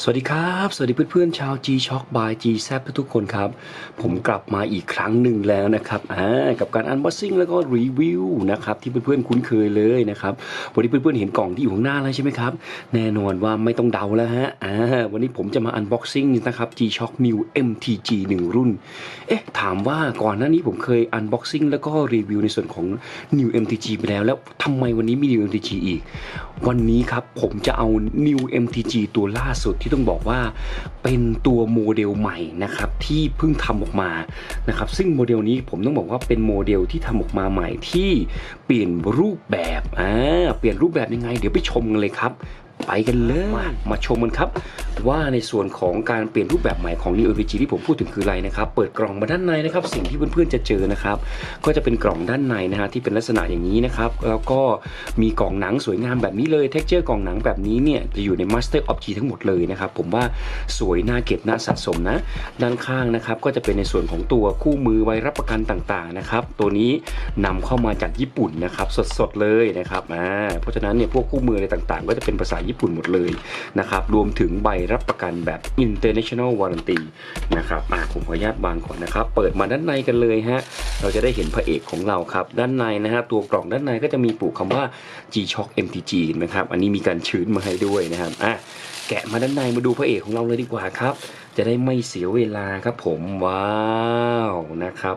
สวัสดีครับ สวัสดีเพื่อนๆ ชาว G Shock by G z ทุกคนครับ ผมกลับมาอีกครั้งหนึ่งแล้วนะครับกับการ unboxing แล้วก็รีวิวนะครับที่เพื่อนๆคุ้นเคยเลยนะครับวันนี้เพื่อนๆเห็นกล่องที่อยู่ข้างหน้าแล้วใช่ไหมครับ แน่นอนว่าไม่ต้องเดาแล้วฮะวันนี้ผมจะมา unboxing นะครับ G Shock New MTG 1 รุ่น เอ๊ะถามว่าก่อนหน้านี้ผมเคย unboxing แล้วก็รีวิวในส่วนของ New MTG ไปแล้วแล้วทำไมวันนี้มี New MTG อีก วันนี้ครับผมจะเอา New MTG ตัวล่าสุดที่ต้องบอกว่าเป็นตัวโมเดลใหม่นะครับที่เพิ่งทำออกมานะครับซึ่งโมเดลนี้ผมต้องบอกว่าเป็นโมเดลที่ทำออกมาใหม่ที่เปลี่ยนรูปแบบอ่าเปลี่ยนรูปแบบยังไง เดี๋ยวไปชมกันเลยครับ ไปกันเลยมามาชมกันครับ ว่าในส่วนของการเปลี่ยนรูปแบบใหม่ของ New RPG ที่ผมพูดถึงคืออะไรนะครับ เปิดกล่องมาด้านในนะครับ สิ่งที่เพื่อนๆจะเจอนะครับ ก็จะเป็นกล่องด้านในนะฮะที่เป็นลักษณะอย่างนี้นะครับ แล้วก็มีกล่องหนังสวยงามแบบนี้เลยเท็กเจอร์กล่องหนังแบบนี้เนี่ยจะอยู่ใน Master of G ทั้งหมดเลยนะครับ ผมว่าสวยน่าเก็บน่าสะสมนะ ด้านข้างนะครับก็จะเป็นในส่วนของตัวคู่มือไว้รับประกันต่างๆนะครับตัวนี้นำเข้ามาจากญี่ปุ่นนะครับสดๆเลยนะครับอ่าเพราะฉะนั้นเนี่ยพวกคู่มืออะไรต่างๆ ก็จะเป็นภาษาญี่ี่ปุ่นหมดเลยนะครับรวมถึงใบรับประกันแบบ international warranty นะครับอะผมขออนุญาตวางก่อนนะครับ เปิดมาด้านในกันเลยฮะเราจะได้เห็นพระเอกของเราครับ ด้านในนะฮะตัวกล่องด้านในก็จะมีปุคำว่า G Shock MTG นะครับอันนี้มีการชื้นมาให้ด้วยนะครับอะแกะมาด้านในมาดูพระเอกของเราเลยดีกว่าครับ จะได้ไม่เสียเวลาครับผมว้าวนะครับ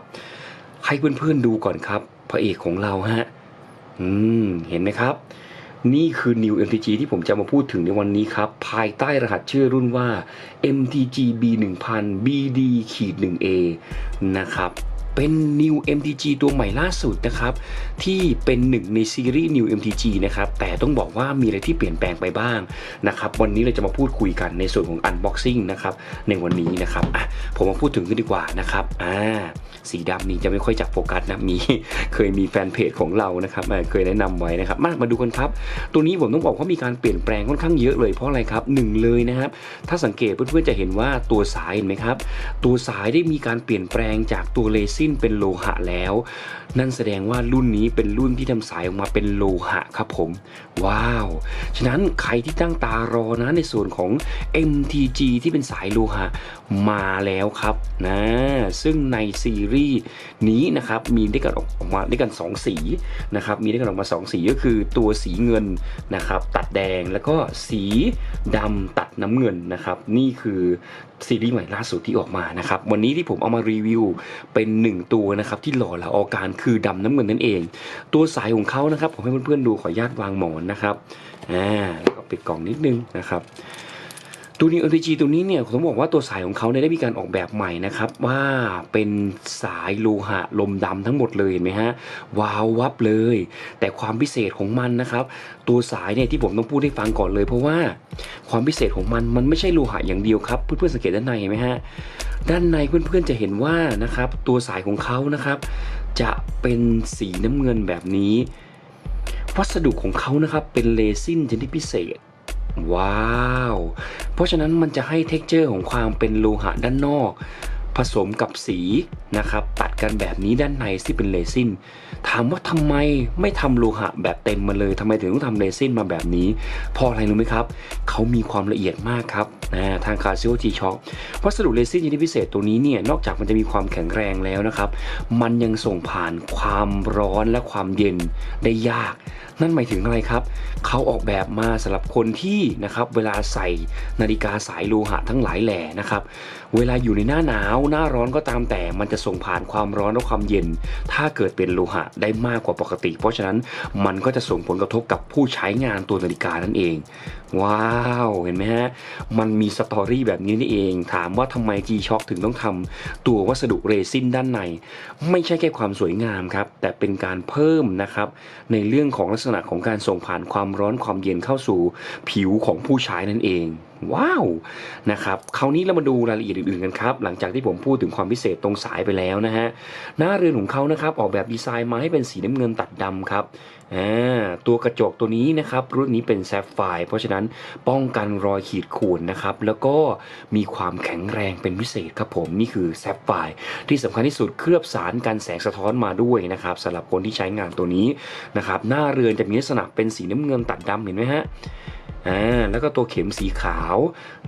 ให้เพื่อนๆดูก่อนครับ พระเอกของเราฮะอืมเห็นไหมครับ นี่คือ New MTG ที่ผมจะมาพูดถึงในวันนี้ครับ ภายใต้รหัสชื่อรุ่นว่า MTG B1000 BD-1A นะครับ เป็น New MTG ตัวใหม่ล่าสุดนะครับ ที่เป็นหนึ่งในซีรีส์ New MTG นะครับ แต่ต้องบอกว่ามีอะไรที่เปลี่ยนแปลงไปบ้างนะครับ วันนี้เราจะมาพูดคุยกันในส่วนของ Unboxing นะครับ ในวันนี้นะครับอะผมมาพูดถึงกันดีกว่านะครับอ่าสีดำนี้จะไม่ค่อยจับโฟกัสนะมีเคยมีแฟนเพจของเรานะครับเคยแนะนำไว้นะครับมามาดูกันครับ ตัวนี้ผมต้องบอกว่ามีการเปลี่ยนแปลงค่อนข้างเยอะเลยเพราะอะไรครับหนึ่งเลยนะครับ ถ้าสังเกตเพื่อนๆจะเห็นว่าตัวสายเห็นไหมครับ ตัวสายได้มีการเปลี่ยนแปลงจากตัวเรซินเป็นโลหะแล้ว นั่นแสดงว่ารุ่นนี้เป็นรุ่นที่ทำสายออกมาเป็นโลหะครับผม ว้าว ฉะนั้นใครที่ตั้งตารอนะในส่วนของ MTG ที่เป็นสายโลหะมาแล้วครับนะซึ่งในซีรีส์นี้นะครับมีได้กันออกมาได้กัน 2 สีนะครับมีได้กันออกมา 2 สีก็คือตัวสีเงินนะครับตัดแดงแล้วก็สีดำตัดน้ำเงินนะครับนี่คือซีรีส์ใหม่ล่าสุดที่ออกมานะครับวันนี้ที่ผมเอามารีวิวเป็น 1ตัวนะครับที่หล่อเหลาเอการคือดำน้ำเงินนั่นเอง ตัวสายของเขานะครับผมให้เพื่อนๆดูขออนุญาตวางหมอนนะครับอ่าแล้วก็ปิดกล่องนิดนึงนะครับตัวนี้ RPG ตัวนี้เนี่ยผมบอกว่าตัวสายของเขาเนี่ยได้มีการออกแบบใหม่นะครับ ว่าเป็นสายโลหะลมดำทั้งหมดเลยเห็นไหมฮะวาววับเลย แต่ความพิเศษของมันนะครับ ตัวสายเนี่ยที่ผมต้องพูดให้ฟังก่อนเลย เพราะว่าความพิเศษของมันมันไม่ใช่โลหะอย่างเดียวครับเพื่อนๆสังเกตด้านในเห็นไหมฮะ ด้านในเพื่อนๆจะเห็นว่านะครับตัวสายของเขานะครับ จะเป็นสีน้ำเงินแบบนี้ วัสดุของเขานะครับเป็นเลซินชนิดพิเศษว้าว เพราะฉะนั้นมันจะให้เท็กเจอร์ของความเป็นโลหะด้านนอก ผสมกับสีนะครับตัดกันแบบนี้ด้านในที่เป็นเรซินถามว่าทำไมไม่ทำโลหะแบบเต็มมาเลยทำไมถึงต้องทำเรซินมาแบบนี้เพราะอะไรรู้ไหมครับเขามีความละเอียดมากครับอ่าทางคาซิโอทีช็อควัสดุเรซินชนิดพิเศษตัวนี้เนี่ยนอกจากมันจะมีความแข็งแรงแล้วนะครับ มันยังส่งผ่านความร้อนและความเย็นได้ยาก นั่นหมายถึงอะไรครับ เขาออกแบบมาสำหรับคนที่นะครับเวลาใส่นาฬิกาสายโลหะทั้งหลายแหล่นะครับ เวลาอยู่ในหน้าหนาว หน้าร้อนก็ตามแต่มันจะส่งผ่านความร้อนและความเย็น ถ้าเกิดเป็นโลหะได้มากกว่าปกติ เพราะฉะนั้นมันก็จะส่งผลกระทบกับผู้ใช้งานตัวนาฬิกานั่นเองว้าว เห็นไหมฮะ มันมีสตอรี่แบบนี้นี่เอง ถามว่าทำไม G-Shock ถึงต้องทำตัววัสดุเรซินด้านใน ไม่ใช่แค่ความสวยงามครับ แต่เป็นการเพิ่มนะครับ ในเรื่องของลักษณะของการส่งผ่านความร้อนความเย็นเข้าสู่ผิวของผู้ใช้นั่นเองว้าวนะครับคราวนี้เรามาดูรายละเอียดอื่นๆกันครับ หลังจากที่ผมพูดถึงความพิเศษตรงสายไปแล้วนะฮะหน้าเรือนของเขานะครับออกแบบดีไซน์มาให้เป็นสีน้ำเงินตัดดำครับตัวกระจกตัวนี้นะครับรุ่นนี้เป็นแซฟไฟร์เพราะฉะนั้นป้องกันรอยขีดข่วนนะครับแล้วก็มีความแข็งแรงเป็นพิเศษครับผมนี่คือแซฟไฟร์ที่สำคัญที่สุดเคลือบสารกันแสงสะท้อนมาด้วยนะครับสำหรับคนที่ใช้งานตัวนี้นะครับหน้าเรือนจะมีลักษณะเป็นสีน้ำเงินตัดดำเห็นไหมฮะ อ่าแล้วก็ตัวเข็มสีขาว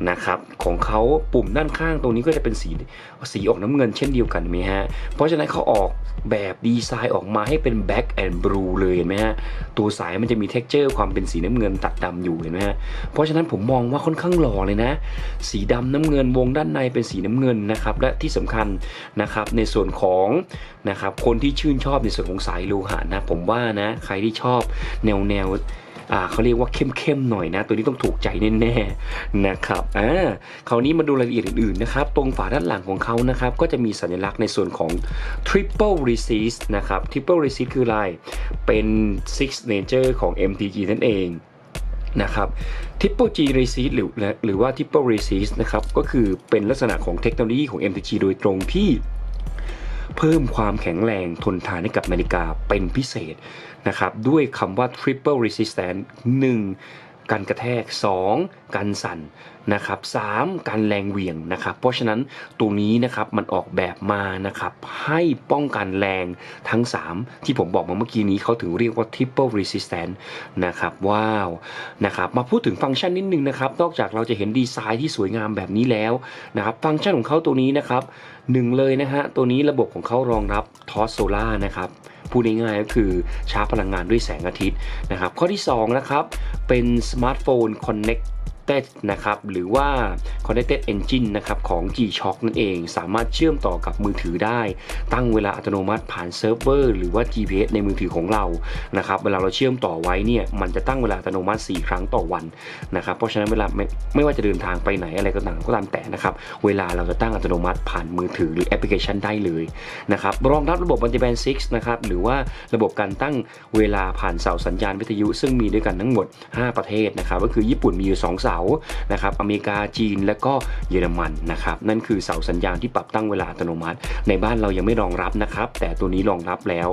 นะครับของเขาปุ่มด้านข้างตรงนี้ก็จะเป็นสีสีออกน้ำเงินเช่นเดียวกันนไหมฮะเพราะฉะนั้นเขาออกแบบดีไซน์ออกมาให้เป็น black and blue เลยเห็นไหมฮะตัวสายมันจะมี texture ความเป็นสีน้ำเงินตัดดำอยู่เห็นไหมฮะเพราะฉะนั้นผมมองว่าค่อนข้างหล่อเลยนะ สีดำน้ำเงินวงด้านในเป็นสีน้ำเงินนะครับและที่สำคัญนะครับในส่วนของนะครับคนที่ชื่นชอบในส่วนของสายโลหะนะผมว่านะใครที่ชอบแนวแนว เขาเรียกว่าเข้มๆหน่อยนะ ตัวนี้ต้องถูกใจแน่ๆนะครับอ่าคราวนี้มาดูรายละเอียดอื่นๆนะครับ ตรงฝาด้านหลังของเขานะครับ ก็จะมีสัญลักษณ์ในส่วนของ triple resist นะครับ triple resist คืออะไรเป็น six nature ของ MTG นั่นเองนะครับ Triple G Resist หรือหรือว่า Triple Resist นะครับ ก็คือเป็นลักษณะของเทคโนโลยีของ MTG โดยตรงที่ เพิ่มความแข็งแรงทนทานให้กับนาฬิกาเป็นพิเศษนะครับด้วยคำว่า Triple Resistance 1การกระแทก 2การสั่น นะครับ3การแรงเหวี่ยงนะครับ เพราะฉะนั้นตัวนี้นะครับมันออกแบบมานะครับให้ป้องกันแรงทั้ง 3 ที่ผมบอกมาเมื่อกี้นี้เขาถึงเรียกว่า Triple Resistance นะครับว้าวนะครับมาพูดถึงฟังก์ชันนิดนึงนะครับ นอกจากเราจะเห็นดีไซน์ที่สวยงามแบบนี้แล้วนะครับฟังก์ชันของเขาตัวนี้นะครับหนึ่งเลยนะฮะตัวนี้ระบบของเขารองรับทอสโซล่านะครับพูดง่ายๆก็คือชาร์จพลังงานด้วยแสงอาทิตย์นะครับ ข้อที่ 2 นะครับ เป็นสมาร์ทโฟน Connect Connected นะครับ หรือว่า Connected Engine นะครับของ G-Shock นั่นเอง สามารถเชื่อมต่อกับมือถือได้ ตั้งเวลาอัตโนมัติผ่านเซิร์ฟเวอร์หรือว่า GPS ในมือถือของเรา นะครับ เวลาเราเชื่อมต่อไว้เนี่ย มันจะตั้งเวลาอัตโนมัติ 4 ครั้งต่อวันนะครับ เพราะฉะนั้นเวลาไม่ไม่ว่าจะเดินทางไปไหนอะไรก็ตามก็ตามแต่นะครับ เวลาเราจะตั้งอัตโนมัติผ่านมือถือหรือแอปพลิเคชันได้เลยนะครับ รองรับระบบบันทึกแบน6นะครับหรือว่าระบบการตั้งเวลาผ่านเสาสัญญาณวิทยุ ซึ่งมีด้วยกันทั้งหมด 5 ประเทศนะครับ ก็คือญี่ปุ่นมีอยู่ 2 เสานะครับอเมริกาจีนและก็เยอรมันนะครับนั่นคือเสาสัญญาณที่ปรับตั้งเวลาอัตโนมัติ ในบ้านเรายังไม่รองรับนะครับแต่ตัวนี้รองรับแล้ว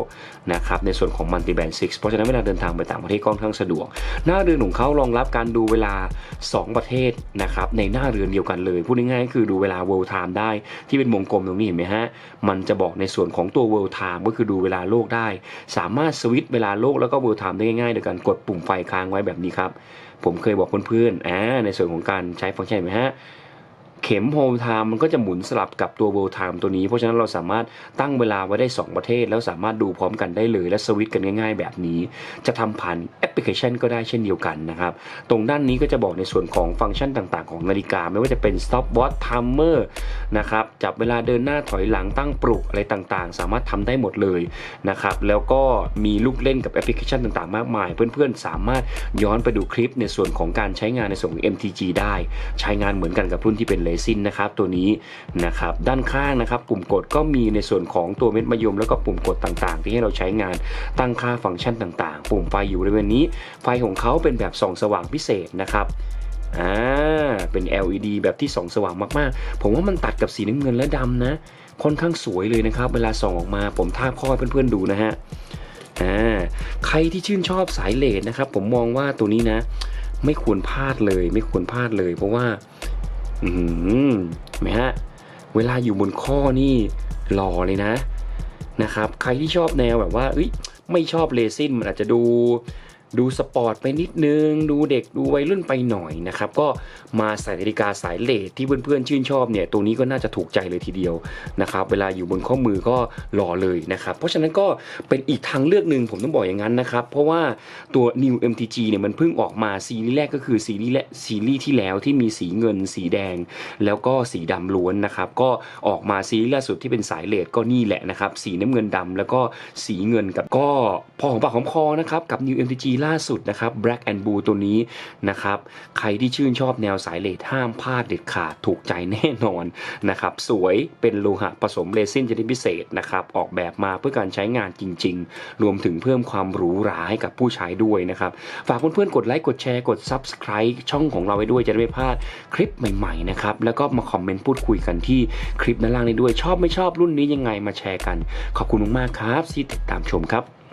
นะครับในส่วนของมัลติแบน6เพราะฉะนั้นเวลาเดินทางไปต่างประเทศก็ค่อนข้างสะดวก หน้าเรือนของเขารองรับการดูเวลา 2 ประเทศนะครับในหน้าเรือนเดียวกันเลยพูดง่ายๆคือดูเวลา world time ได้ที่เป็นวงกลมตรงนี้เห็นไหมฮะมันจะบอกในส่วนของตัว world time ก็คือดูเวลาโลกได้ สามารถสวิตช์เวลาโลกแล้วก็ world time ได้ง่ายๆโดยการกดปุ่มไฟค้างไว้แบบนี้ครับ ผมเคยบอกเพื่อนๆอ่าในส่วนของการใช้ฟังก์ชันเห็นไหมฮะ เข็มโฮมไทม์มันก็จะหมุนสลับกับตัวเวลไทม์ตัวนี้ เพราะฉะนั้นเราสามารถตั้งเวลาไว้ได้ 2 ประเทศ แล้วสามารถดูพร้อมกันได้เลยและสวิตช์กันง่าย ๆ แบบนี้ จะทำผ่านแอปพลิเคชันก็ได้เช่นเดียวกันนะครับ ตรงด้านนี้ก็จะบอกในส่วนของฟังก์ชันต่างๆ ของนาฬิกา ไม่ว่าจะเป็น stopwatch timer นะครับจับเวลาเดินหน้าถอยหลังตั้งปลุกอะไรต่างๆ สามารถทำได้หมดเลยนะครับแล้วก็มีลูกเล่นกับแอปพลิเคชันต่างๆ มากมาย เพื่อนๆ สามารถย้อนไปดูคลิปในส่วนของการใช้งานในส่วนของ MTG ได้ ใช้งานเหมือนกันกับรุ่นที่เป็นเลซินนะครับตัวนี้นะครับด้านข้างนะครับปุ่มกดก็มีในส่วนของตัวเม็ดมะยมแล้วก็ปุ่มกดต่างๆ ที่ให้เราใช้งานตั้งค่าฟังก์ชันต่างๆ ปุ่มไฟอยู่บริเวณนี้ ไฟของเขาเป็นแบบส่องสว่างพิเศษนะครับอ่าเป็น LED แบบที่ส่องสว่างมากๆ ผมว่ามันตัดกับสีน้ำเงินและดำนะ ค่อนข้างสวยเลยนะครับ เวลาส่องออกมาผมท่าบข้อให้เพื่อนๆดูนะฮะอ่าใครที่ชื่นชอบสายเลดนะครับ ผมมองว่าตัวนี้นะ ไม่ควรพลาดเลย ไม่ควรพลาดเลย เพราะว่า อืมเห็นไหมฮะ เวลาอยู่บนข้อนี่หล่อเลยนะนะครับ ใครที่ชอบแนวแบบว่าเอ้ยไม่ชอบเลซินมันอาจจะดู ดูสปอร์ตไปนิดนึง ดูเด็กดูวัยรุ่นไปหน่อยนะครับ ก็มาใส่นาฬิกาสายเลดที่เพื่อนๆชื่นชอบเนี่ยตัวนี้ก็น่าจะถูกใจเลยทีเดียวนะครับ เวลาอยู่บนข้อมือก็หล่อเลยนะครับ เพราะฉะนั้นก็เป็นอีกทางเลือกหนึ่งผมต้องบอกอย่างนั้นนะครับ เพราะว่าตัว New MTG เนี่ยมันเพิ่งออกมาซีรีส์แรกก็คือซีรีส์และซีรีส์ที่แล้วที่มีสีเงิน สีแดง แล้วก็สีดำล้วนนะครับ ก็ออกมาซีรีส์ล่าสุดที่เป็นสายเลดก็นี่แหละนะครับ สีน้ำเงินดำแล้วก็สีเงินกับก็พอของปากของคอนะครับกับ New MTG ล่่าสุดนะครับ Black and Blue ตัวนี้นะครับ ใครที่ชื่นชอบแนวสายเลดห้ามพลาดเด็ดขาดถูกใจแน่นอนนะครับ สวยเป็นโลหะผสมเรซินชนิดพิเศษนะครับ ออกแบบมาเพื่อการใช้งานจริง ๆ รวมถึงเพิ่มความหรูหราให้กับผู้ใช้ด้วยนะครับ ฝากเพื่อนๆกดไลค์กดแชร์กด Subscribe ช่องของเราไว้ด้วยจะได้ไม่พลาดคลิปใหม่ๆนะครับ แล้วก็มาคอมเมนต์พูดคุยกันที่คลิปด้านล่างนี้ด้วยชอบไม่ชอบรุ่นนี้ยังไงมาแชร์กัน ขอบคุณมากๆครับที่ติดตามชมครับ